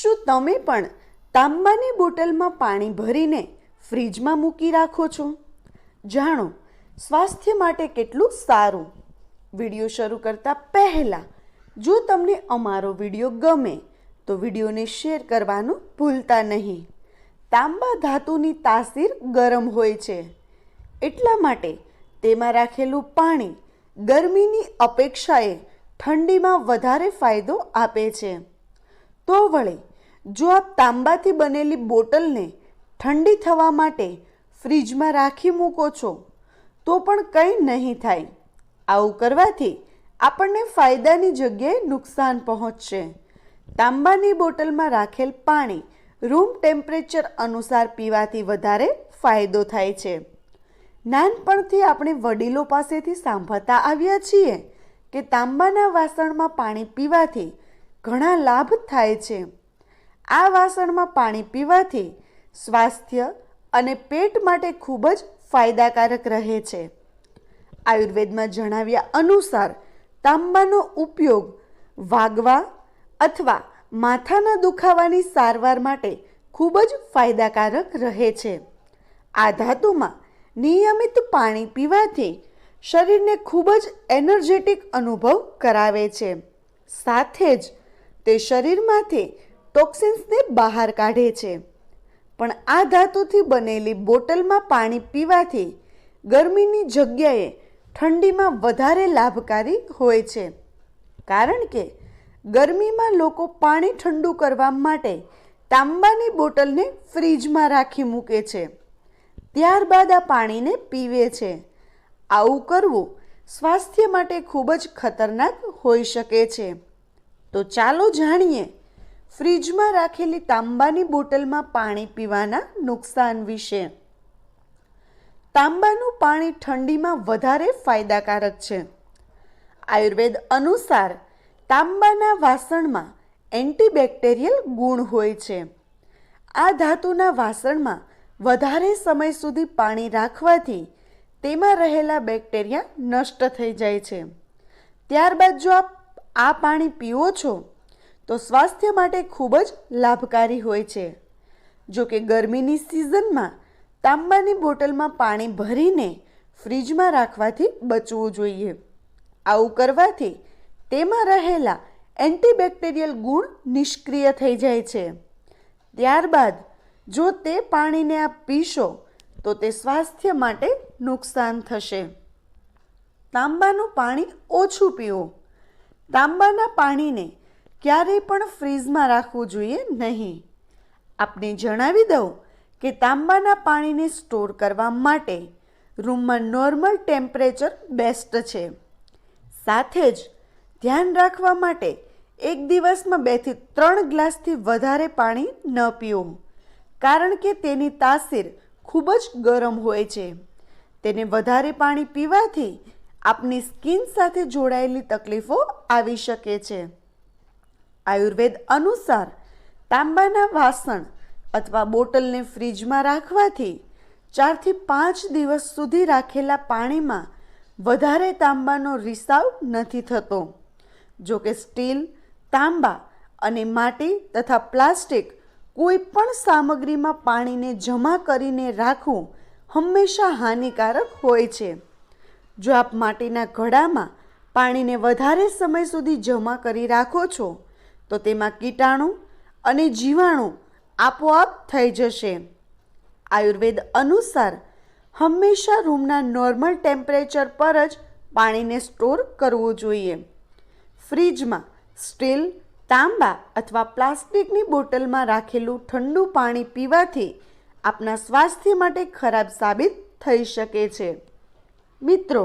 શું તમે પણ તાંબાની બોટલમાં પાણી ભરીને ફ્રીજમાં મૂકી રાખો છો? જાણો, સ્વાસ્થ્ય માટે કેટલું સારું. વીડિયો શરૂ કરતાં પહેલાં, જો તમને અમારો વીડિયો ગમે, તો વિડીયોને શેર કરવાનું ભૂલતા નહીં. તાંબા ધાતુની તાસીર ગરમ હોય છે. એટલા માટે તેમાં રાખેલું પાણી ગરમીની અપેક્ષાએ ઠંડીમાં વધારે ફાયદો આપે છે. તો વળી, જો આપ તાંબાથી બનેલી બોટલને ઠંડી થવા માટે ફ્રીજમાં રાખી મૂકો છો, તો પણ કંઈ નહીં થાય. આવું કરવાથી આપણને ફાયદાની જગ્યાએ નુકસાન પહોંચશે. તાંબાની બોટલમાં રાખેલ પાણી રૂમ ટેમ્પરેચર અનુસાર પીવાથી વધારે ફાયદો થાય છે. નાનપણથી આપણે વડીલો પાસેથી સાંભળતા આવ્યા છીએ કે તાંબાના વાસણમાં પાણી પીવાથી ઘણા લાભ થાય છે. આ વાસણમાં પાણી પીવાથી સ્વાસ્થ્ય અને પેટ માટે ખૂબ જ ફાયદાકારક રહે છે. આયુર્વેદમાં જણાવ્યા અનુસાર તાંબાનો ઉપયોગ વાગવા અથવા માથાના દુખાવાની સારવાર માટે ખૂબ જ ફાયદાકારક રહે છે. આ ધાતુમાં નિયમિત પાણી પીવાથી શરીરને ખૂબ જ એનર્જેટિક અનુભવ કરાવે છે. સાથે જ તે શરીરમાંથી ટોક્સિન્સને બહાર કાઢે છે. પણ આ ધાતુથી બનેલી બોટલમાં પાણી પીવાથી ગરમીની જગ્યાએ ઠંડીમાં વધારે લાભકારી હોય છે. કારણ કે ગરમીમાં લોકો પાણી ઠંડુ કરવા માટે તાંબાની બોટલને ફ્રીજમાં રાખી મૂકે છે. ત્યારબાદ આ પાણીને પીવે છે. આવું કરવું સ્વાસ્થ્ય માટે ખૂબ જ ખતરનાક હોઈ શકે છે. તો ચાલો જાણીએ, ફ્રીજમાં રાખેલી તાંબાની બોટલમાં પાણી પીવાના નુકસાન વિશે. તાંબાનું પાણી ઠંડીમાં વધારે ફાયદાકારક છે. આયુર્વેદ અનુસાર, તાંબાના વાસણમાં એન્ટીબેક્ટેરિયલ ગુણ હોય છે. આ ધાતુના વાસણમાં વધારે સમય સુધી પાણી રાખવાથી તેમાં રહેલા બેક્ટેરિયા નષ્ટ થઈ જાય છે. ત્યારબાદ જો આપ આ પાણી પીવો છો, તો સ્વાસ્થ્ય માટે ખૂબ જ લાભકારી હોય છે. જો કે ગરમીની સિઝનમાં તાંબાની બોટલમાં પાણી ભરીને ફ્રીજમાં રાખવાથી બચવું જોઈએ. આવું કરવાથી તેમાં રહેલા એન્ટીબેક્ટેરિયલ ગુણ નિષ્ક્રિય થઈ જાય છે. ત્યારબાદ, જો તે પાણીને આપ પીશો, તો તે સ્વાસ્થ્ય માટે નુકસાન થશે. તાંબાનું પાણી ઓછું પીવું. તાંબાના પાણીને ક્યારેય પણ ફ્રીઝમાં રાખવું જોઈએ નહીં. આપને જણાવી દઉં કે તાંબાના પાણીને સ્ટોર કરવા માટે રૂમમાં નોર્મલ ટેમ્પરેચર બેસ્ટ છે. સાથે જ ધ્યાન રાખવા માટે એક દિવસમાં બેથી ત્રણ ગ્લાસથી વધારે પાણી ન પીવું કારણ કે તેની તાસીર ખૂબ જ ગરમ હોય છે. તેને વધારે પાણી પીવાથી આપની સ્કિન સાથે જોડાયેલી તકલીફો આવી શકે છે. આયુર્વેદ અનુસાર તાંબાના વાસણ અથવા બોટલને ફ્રીજમાં રાખવાથી ચારથી પાંચ દિવસ સુધી રાખેલા પાણીમાં વધારે તાંબાનો રિસાવ નથી થતો. જો કે સ્ટીલ, તાંબા અને માટી તથા પ્લાસ્ટિક કોઈ પણ સામગ્રીમાં પાણીને જમા કરીને રાખવું હંમેશા હાનિકારક હોય છે. જો આપ માટીના ઘડામાં પાણીને વધારે સમય સુધી જમા કરી રાખો છો, તો તેમાં કીટાણુ અને જીવાણુ આપોઆપ થઈ જશે. આયુર્વેદ અનુસાર, હંમેશા રૂમના નોર્મલ ટેમ્પરેચર પર જ પાણીને સ્ટોર કરવું જોઈએ. ફ્રીજમાં સ્ટીલ, તાંબા અથવા પ્લાસ્ટિકની બોટલમાં રાખેલું ઠંડુ પાણી પીવાથી આપના સ્વાસ્થ્ય માટે ખરાબ સાબિત થઈ શકે છે. મિત્રો